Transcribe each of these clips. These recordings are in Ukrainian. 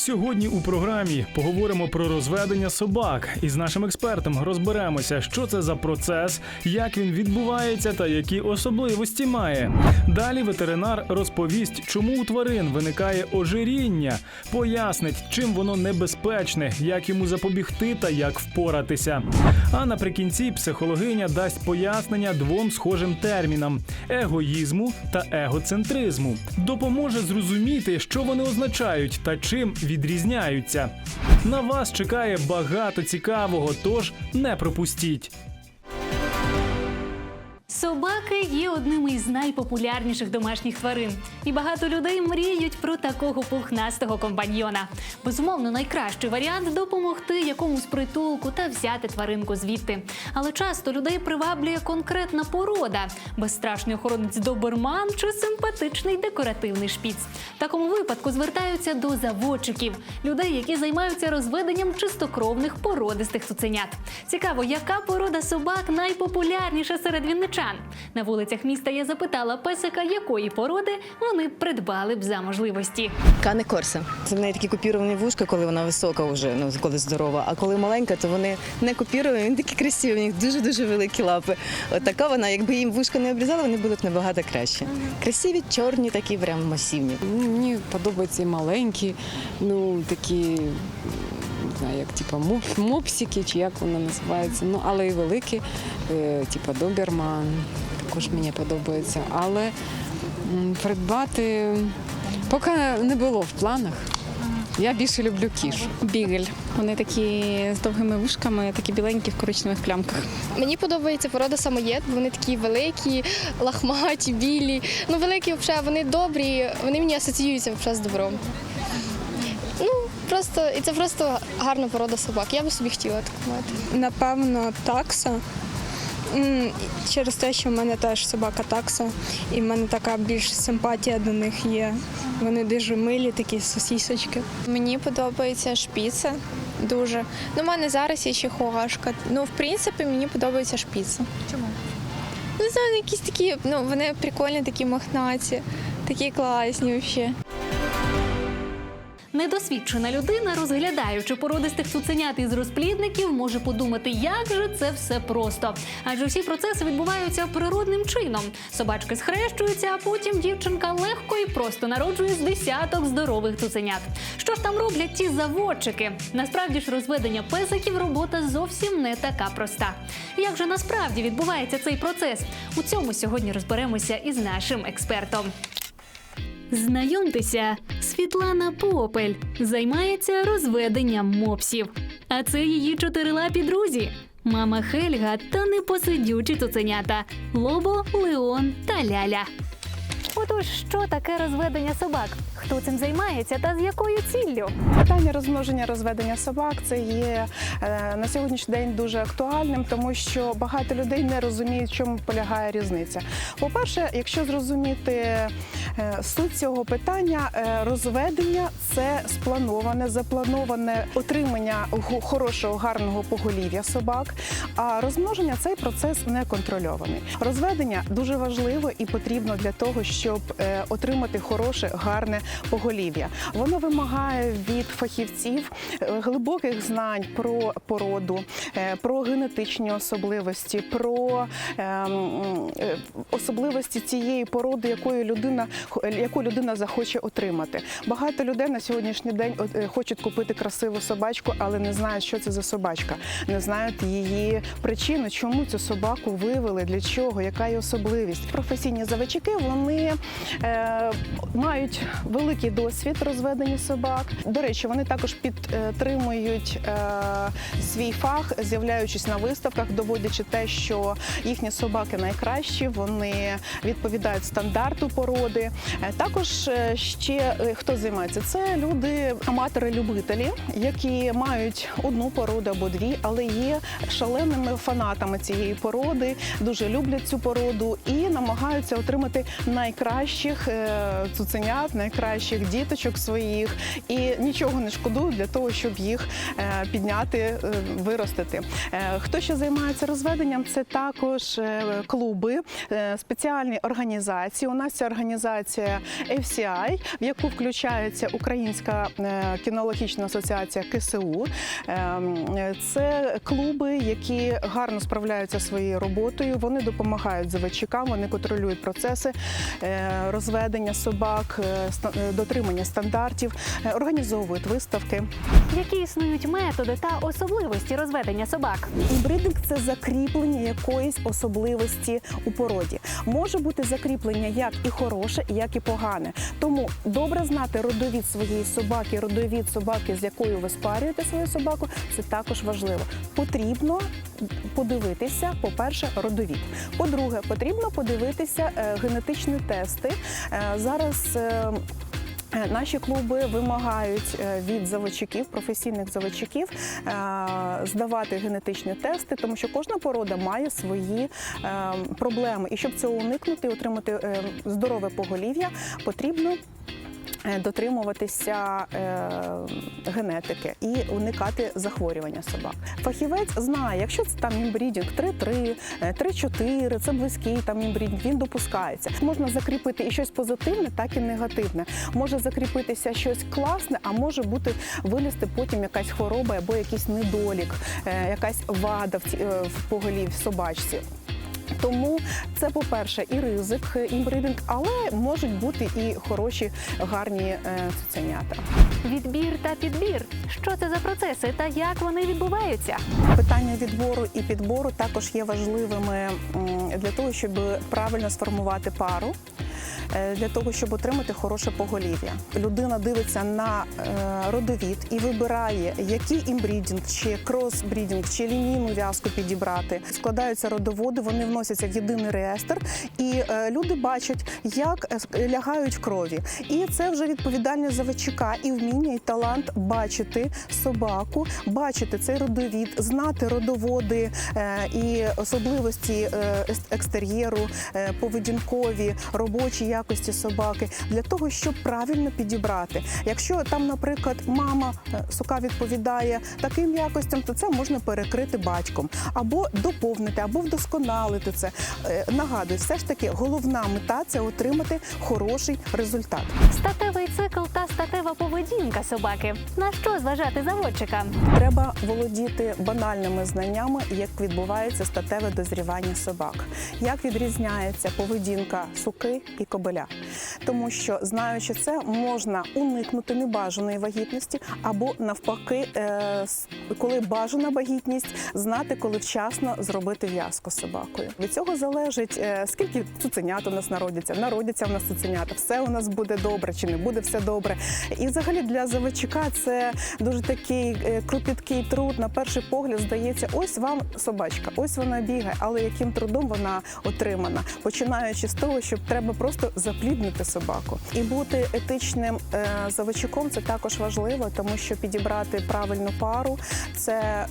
Сьогодні у програмі поговоримо про розведення собак і з нашим експертом розберемося, що це за процес, як він відбувається та які особливості має. Далі ветеринар розповість, чому у тварин виникає ожиріння, пояснить, чим воно небезпечне, як йому запобігти та як впоратися. А наприкінці психологиня дасть пояснення двом схожим термінам егоїзму та егоцентризму. Допоможе зрозуміти, що вони означають та чим відрізняються. На вас чекає багато цікавого, тож не пропустіть. Собаки є одними із найпопулярніших домашніх тварин, і багато людей мріють про такого пухнастого компаньйона. Безумовно, найкращий варіант допомогти якомусь притулку та взяти тваринку звідти. Але часто людей приваблює конкретна порода: безстрашний охоронець доберман чи симпатичний декоративний шпіц. В такому випадку звертаються до заводчиків, людей, які займаються розведенням чистокровних породистих цуценят. Цікаво, яка порода собак найпопулярніша серед вінничан? На вулицях міста я запитала песика, якої породи вони придбали б за можливості. Кане Корса. Це в неї такі купіровані вушка, коли вона висока вже, ну коли здорова. А коли маленька, то вони не купіровані, вони такі красиві, у них дуже-дуже великі лапи. От така вона, якби їм вушка не обрізала, вони будуть набагато краще. Красиві, чорні, такі прям масивні. Ну, Мені подобаються і маленькі, ну такі, знаю, як типа муп- мопсики, чи як воно називається. Ну, але і великі, е, типа доберман, також мені подобається. Але м, придбати поки не було в планах. Я більше люблю кіш. Бігель. Вони такі з довгими вушками, такі біленькі в коричневих плямках. Мені подобається порода самоєд, бо вони такі великі, лахматі, білі. Ну, великі взагалі, вони добрі, вони мені асоціюються взагалі з добром. Ну, просто, і це просто гарна порода собак. Я би собі хотіла таку мати. Напевно, такса. Через те, що в мене теж собака такса, і в мене така більш симпатія до них є. Вони дуже милі, такі сосісочки. Мені подобається шпіца дуже. Ну, у мене зараз є ще хуашка. Ну, в принципі, мені подобається шпіца. Чому? Не знаю, вони якісь такі, ну, вони прикольні, такі мохнаті, такі класні взагалі. Недосвідчена людина, розглядаючи породистих цуценят із розплідників, може подумати, як же це все просто. Адже всі процеси відбуваються природним чином. Собачки схрещуються, а потім дівчинка легко і просто народжує з десяток здорових цуценят. Що ж там роблять ті заводчики? Насправді ж розведення песиків робота зовсім не така проста. Як же насправді відбувається цей процес? У цьому сьогодні розберемося із нашим експертом. Знайомтеся, Світлана Попель займається розведенням мопсів. А це її чотирилапі друзі. Мама Хельга та непосидючі цуценята Лобо, Леон та Ляля. Отож, що таке розведення собак? Хто цим займається та з якою ціллю? Питання розмноження розведення собак це є е, на сьогоднішній день дуже актуальним, тому що багато людей не розуміють, в чому полягає різниця. По-перше, якщо зрозуміти е, суть цього питання, е, розведення це сплановане, заплановане отримання хорошого гарного поголів'я собак. А розмноження цей процес не контрольований. Розведення дуже важливо і потрібно для того, щоб отримати хороше, гарне поголів'я. Воно вимагає від фахівців е, глибоких знань про породу, е, про генетичні особливості, про е, м, е, особливості цієї породи, якої людина яку людина захоче отримати. Багато людей на сьогоднішній день хочуть купити красиву собачку, але не знають, що це за собачка, не знають її причину, чому цю собаку вивели, для чого, яка її особливість. Професійні заводчики вони е, мають великий досвід розведення собак. До речі, вони також підтримують е, свій фах, з'являючись на виставках, доводячи те, що їхні собаки найкращі, вони відповідають стандарту породи. Е, Також е, ще хто займається? Це люди, аматори-любителі, які мають одну породу або дві, але є шаленими фанатами цієї породи, дуже люблять цю породу і намагаються отримати найкращих цуценят, найкращих діточок своїх і нічого не шкодують для того, щоб їх е, підняти, е, виростити. Е, Хто ще займається розведенням? Це також клуби, спеціальні організації. У нас ця організація FCI, в яку включається Українська кінологічна асоціація КСУ. Ем, Це клуби, які гарно справляються своєю роботою. Вони допомагають заводчикам, вони контролюють процеси розведення собак, дотримання стандартів, е, організовують виставки. Які існують методи та особливості розведення собак? Інбридинг це закріплення якоїсь особливості у породі. Може бути закріплення як і хороше, як і погане. Тому добре знати родовід своєї собаки, родовід собаки, з якою ви спарюєте свою собаку, це також важливо. Потрібно подивитися, по-перше, родовід. По-друге, потрібно подивитися е, генетичні тести. Е, зараз. Е, Наші клуби вимагають е, від заводчиків, професійних заводчиків, е, здавати генетичні тести, тому що кожна порода має свої проблеми. І щоб цього уникнути, отримати здорове поголів'я, потрібно. Е, Дотримуватися е, генетики і уникати захворювання собак. Фахівець знає, якщо це там імбрідінг 3-3, е, 3-4, це близький там імбрідінг, він допускається. Можна закріпити і щось позитивне, так і негативне. Може закріпитися щось класне, а може бути вилізти потім якась хвороба або якийсь недолік, е, якась вада в поголі в собачці. Тому це, по-перше, і ризик е, імбридинг, але можуть бути і хороші, гарні е, цуценята. Відбір та підбір. Що це за процеси та як вони відбуваються? Питання відбору і підбору також є важливими для того, щоб правильно сформувати пару. Е, Для того щоб отримати хороше поголів'я, людина дивиться на е, родовід і вибирає, який імбрідінг, чи кросбрідінг, чи лінійну в'язку підібрати. Складаються родоводи, вони вносяться в єдиний реєстр, і е, люди бачать, як лягають крові. І це вже відповідальність заводчика і вміння, і талант бачити собаку, бачити цей родовід, знати родоводи і особливості екстер'єру, поведінкові, робочі якості собаки для того, щоб правильно підібрати. Якщо там, наприклад, мама е, сука відповідає таким якостям, то це можна перекрити батьком або доповнити, або вдосконалити це. Е, Нагадую, все ж таки головна мета це отримати хороший результат. Статевий цикл та статева поведінка собаки. На що зважати заводчикам? Треба володіти банальними знаннями, як відбувається статеве дозрівання собак, як відрізняється поведінка суки і кобеля. Тому що, знаючи це, можна уникнути небажаної вагітності або навпаки, е, коли бажана вагітність, знати, коли вчасно зробити в'язку з собакою. Від цього залежить, е, скільки цуценят у нас народяться, народяться в нас цуценята, все у нас буде добре чи не буде все добре. І взагалі для заводчика це дуже такий е, кропіткий труд. На перший погляд здається, ось вам собачка, ось вона бігає, але яким трудом вона отримана, починаючи з того, що треба просто запліднити собаку і бути етичним е, заводчиком це також важливо, тому що підібрати правильну пару це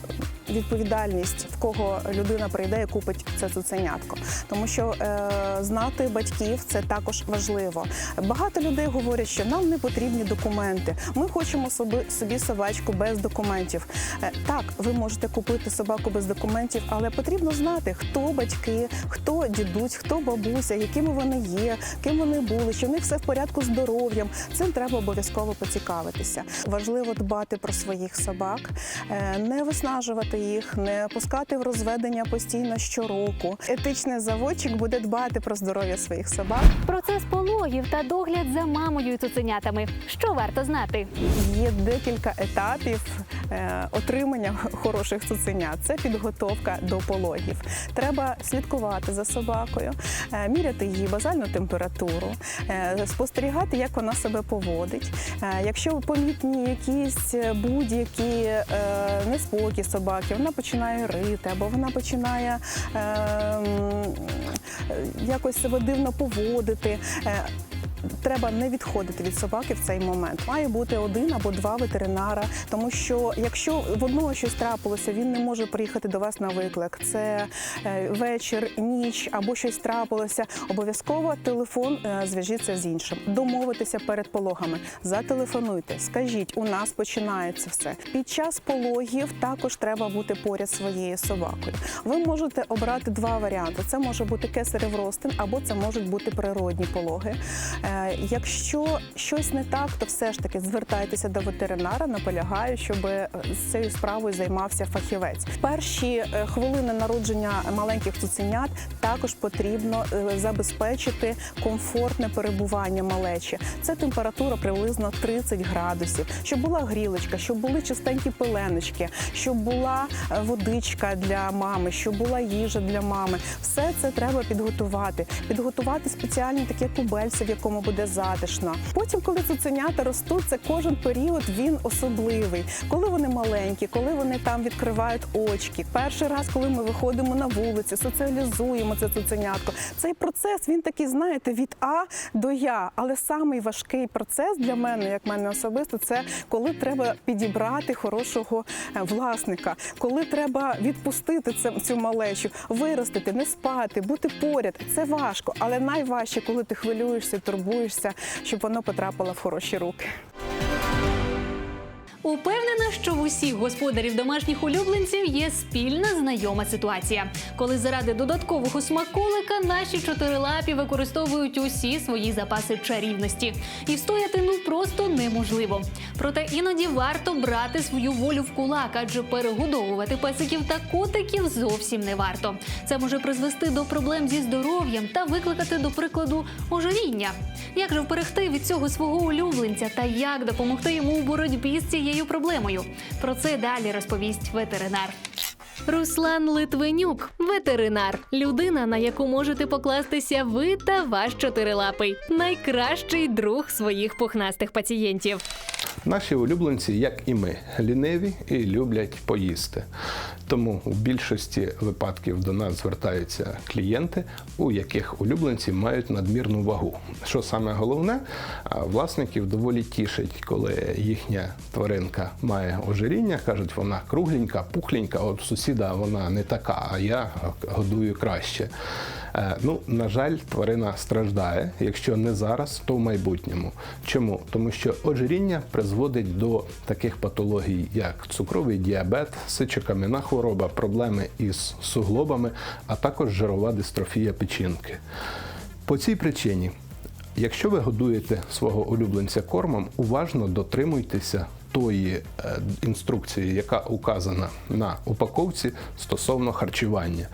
відповідальність, в кого людина прийде і купить це цуценятко. Тому що е, знати батьків це також важливо. Багато людей говорять, що нам не потрібні документи. Ми хочемо собі, собі собачку без документів. Е, так, ви можете купити собаку без документів, але потрібно знати, хто батьки, хто дідусь, хто бабуся, якими вони є, ким вони були, чи в них все в порядку з здоров'ям. Цим треба обов'язково поцікавитися. Важливо дбати про своїх собак, е, не виснажувати їх, не пускати в розведення постійно щороку. Етичний заводчик буде дбати про здоров'я своїх собак. Процес пологів та догляд за мамою і цуценятами. Що варто знати? Є декілька етапів е, отримання хороших цуценят. Це підготовка до пологів. Треба слідкувати за собакою, е, міряти її базальну температуру, е, спостерігати, як вона себе поводить. Е, Якщо помітні якісь е, будь-які неспокій собаки, вона починає рити або вона починає е, м, е, якось себе дивно поводити. Е, Треба не відходити від собаки в цей момент. Має бути один або два ветеринара, тому що якщо в одного щось трапилося, він не може приїхати до вас на виклик. Це е, вечір, ніч або щось трапилося. Обов'язково телефон е, зв'яжіться з іншим. Домовитися перед пологами. Зателефонуйте, скажіть, у нас починається все. Під час пологів також треба бути поряд своєю собакою. Ви можете обрати два варіанти: це може бути кесарев ростин, або це можуть бути природні пологи. Е, Якщо щось не так, то все ж таки звертайтеся до ветеринара. Наполягаю, щоб е, цією справою займався фахівець. Перші е, хвилини народження маленьких цуценят також потрібно забезпечити комфортне перебування малечі. Це температура приблизно 30 градусів, щоб була грілочка, щоб були чистенькі пеленочки, щоб була водичка для мами, щоб була їжа для мами. Все це треба підготувати. Підготувати спеціальні таке кубельце, в якому буде затишно. Потім, коли цуценята ростуть, це кожен період він особливий. Коли вони маленькі, коли вони там відкривають очки. Перший раз, коли ми виходимо на вулиці, соціалізуємо це цуценятко. Цей процес він такий, знаєте, від А до Я. Але самий важкий процес для мене, як мене особисто, це коли треба підібрати хорошого е, власника, коли треба відпустити цю малечу, виростити, не спати, бути поряд. Це важко, але найважче, коли ти хвилюєшся, турбуєшся, щоб воно потрапило в хороші руки. Упевнена, що в усіх господарів домашніх улюбленців є спільна знайома ситуація, коли заради додаткового смаколика наші чотирилапі використовують усі свої запаси чарівності, і встояти ну просто неможливо. Проте іноді варто брати свою волю в кулак, адже перегодовувати песиків та котиків зовсім не варто. Це може призвести до проблем зі здоров'ям та викликати, до прикладу, ожиріння. Як же вберегти від цього свого улюбленця та як допомогти йому у боротьбі з цією проблемою? Про це далі розповість ветеринар. Руслан Литвинюк, ветеринар, людина, на яку можете покластися ви та ваш чотирилапий, найкращий друг своїх пухнастих пацієнтів. Наші улюбленці, як і ми, ліниві і люблять поїсти. Тому у більшості випадків до нас звертаються клієнти, у яких улюбленці мають надмірну вагу. Що саме головне, власників доволі тішить, коли їхня тваринка має ожиріння, кажуть, вона кругленька, пухленька, от сусіда вона не така, а я годую краще. Е, Ну, на жаль, тварина страждає. Якщо не зараз, то в майбутньому. Чому? Тому що ожиріння призводить до таких патологій, як цукровий діабет, сичокам'яна хвороба, проблеми із суглобами, а також жирова дистрофія печінки. По цій причині, якщо ви годуєте свого улюбленця кормом, уважно дотримуйтеся тої е, інструкції, яка указана на упаковці стосовно харчування.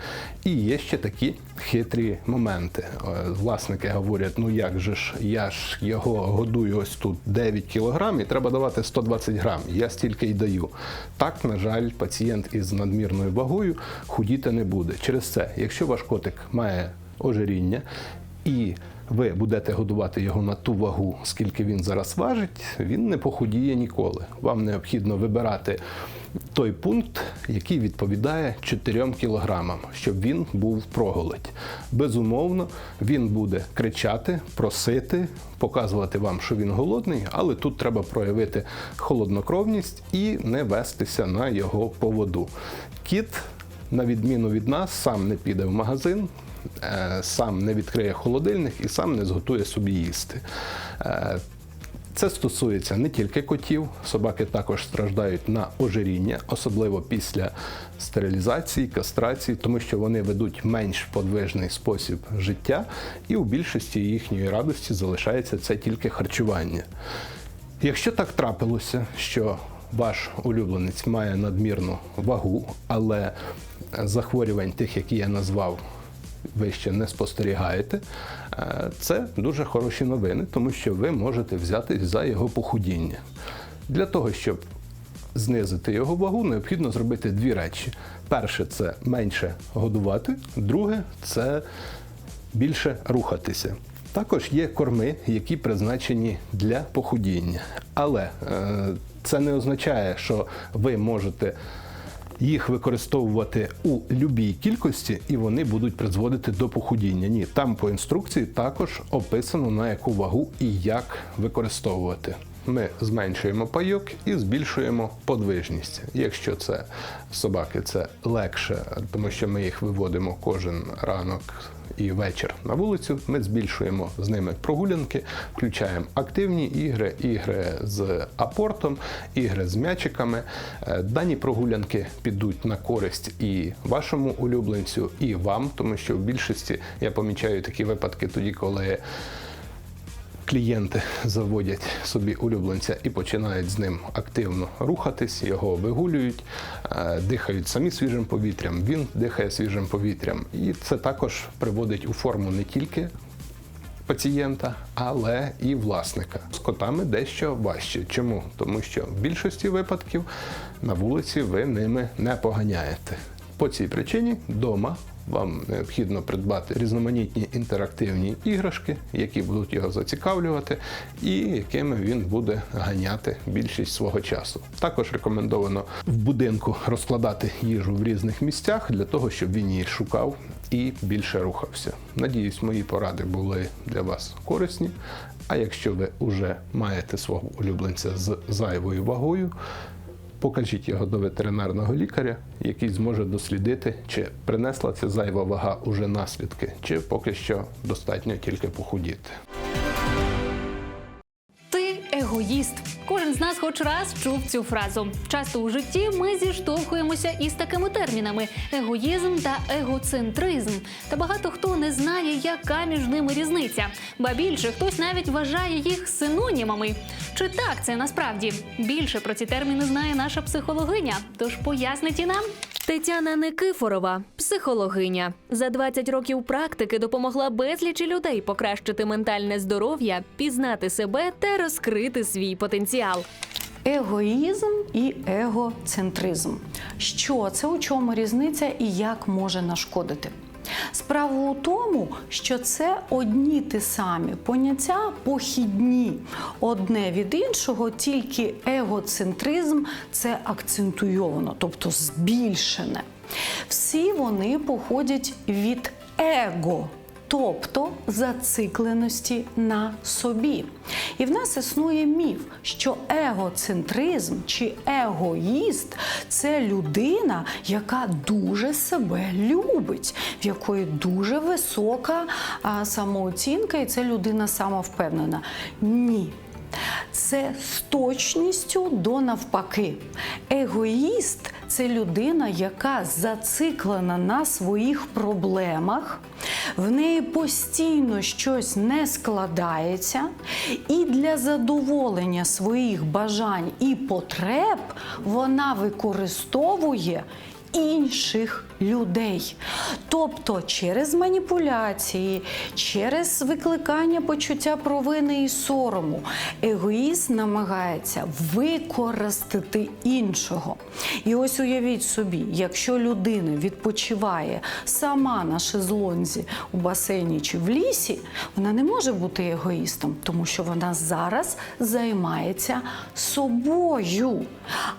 І є ще такі хитрі моменти. Е, Власники говорять: ну як же ж, я ж його годую ось тут 9 кілограм, і треба давати 120 грам. Я стільки й даю. Так, на жаль, пацієнт із надмірною вагою худіти не буде. Через це, якщо ваш котик має ожиріння і ви будете годувати його на ту вагу, скільки він зараз важить, він не похудіє ніколи. Вам необхідно вибирати той пункт, який відповідає 4 кілограмам, щоб він був проголодь. Безумовно, він буде кричати, просити, показувати вам, що він голодний, але тут треба проявити холоднокровність і не вестися на його поводу. Кіт, на відміну від нас, сам не піде в магазин, сам не відкриє холодильник і сам не зготує собі їсти. Е, Це стосується не тільки котів, собаки також страждають на ожиріння, особливо після стерилізації, кастрації, тому що вони ведуть менш подвижний спосіб життя, і у більшості їхньої радості залишається це тільки харчування. Якщо так трапилося, що ваш улюбленець має надмірну вагу, але захворювань тих, які я назвав, ви ще не спостерігаєте, е, це дуже хороші новини, тому що ви можете взятись за його похудіння. Для того, щоб знизити його вагу, необхідно зробити дві речі. Перше це менше годувати, друге це більше рухатися. Також є корми, які призначені для похудіння. Але е, це не означає, що ви можете їх використовувати у любій кількості, і вони будуть призводити до похудіння. Ні, там по інструкції також описано на яку вагу і як використовувати. Ми зменшуємо пайок і збільшуємо подвижність. Якщо це собаки, це легше, тому що ми їх виводимо кожен ранок і вечір на вулицю. Ми збільшуємо з ними прогулянки, включаємо активні ігри, ігри з апортом, ігри з м'ячиками. Е, Дані прогулянки підуть на користь і вашому улюбленцю, і вам, тому що в більшості я помічаю такі випадки тоді, коли клієнти заводять собі улюбленця і починають з ним активно рухатись, його вигулюють, е, дихають самі свіжим повітрям, він дихає свіжим повітрям. І це також приводить у форму не тільки пацієнта, але і власника. З котами дещо важче. Чому? Тому що в більшості випадків на вулиці ви ними не поганяєте. По цій причині вдома вам необхідно придбати різноманітні інтерактивні іграшки, які будуть його зацікавлювати, і якими він буде ганяти більшість свого часу. Також рекомендовано в будинку розкладати їжу в різних місцях для того, щоб він її шукав і більше рухався. Надіюсь, мої поради були для вас корисні. А якщо ви вже маєте свого улюбленця з зайвою вагою, покажіть його до ветеринарного лікаря, який зможе дослідити, чи принесла ця зайва вага уже наслідки, чи поки що достатньо тільки похудіти. Ти егоїст. Кожен з нас хоч раз чув цю фразу. Часто у житті ми зіштовхуємося із такими термінами: егоїзм та егоцентризм. Та багато хто не знає, яка між ними різниця. Ба більше хтось навіть вважає їх синонімами. Чи так це насправді? Більше про ці терміни знає наша психологиня. Тож пояснить і нам. Тетяна Никифорова, психологиня, за 20 років практики допомогла безлічі людей покращити ментальне здоров'я, пізнати себе та розкрити свій потенціал. Егоїзм і егоцентризм. Що це, у чому різниця і як може нашкодити? Справа у тому, що це одні ті самі поняття похідні одне від іншого, тільки егоцентризм це акцентуйовано, тобто збільшене. Всі вони походять від его. Тобто зацикленості на собі. І в нас існує міф, що егоцентризм чи егоїст це людина, яка дуже себе любить, в якої дуже висока самооцінка, і це людина самовпевнена. Ні. Це з точністю до навпаки. Егоїст це людина, яка зациклена на своїх проблемах, в неї постійно щось не складається, і для задоволення своїх бажань і потреб вона використовує інших людей. Тобто через маніпуляції, через викликання почуття провини і сорому, егоїст намагається використати іншого. І ось уявіть собі, якщо людина відпочиває сама на шезлонзі у басейні чи в лісі, вона не може бути егоїстом, тому що вона зараз займається собою.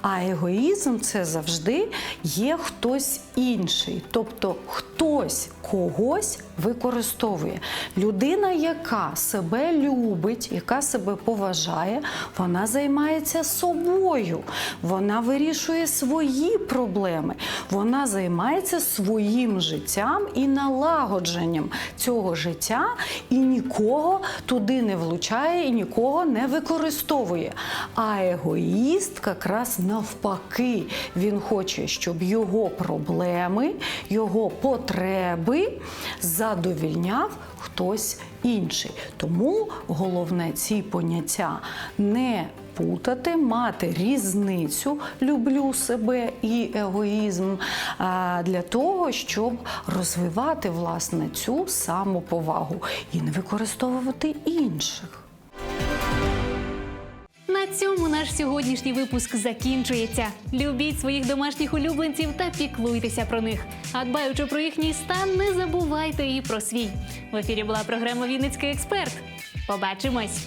А егоїзм це завжди є хтось інший, тобто хтось когось використовує. Людина, яка себе любить, яка себе поважає, вона займається собою, вона вирішує свої проблеми, вона займається своїм життям і налагодженням цього життя, і нікого туди не влучає, і нікого не використовує. А егоїст якраз навпаки, він хоче, щоб його проблеми, його потреби задовільняв хтось інший. Тому головне ці поняття не путати, мати різницю люблю себе і егоїзм для того, щоб розвивати власне цю самоповагу і не використовувати інших. Цьому наш сьогоднішній випуск закінчується. Любіть своїх домашніх улюбленців та піклуйтеся про них. А дбаючи про їхній стан, не забувайте і про свій. В ефірі була програма Вінницький експерт. Побачимось!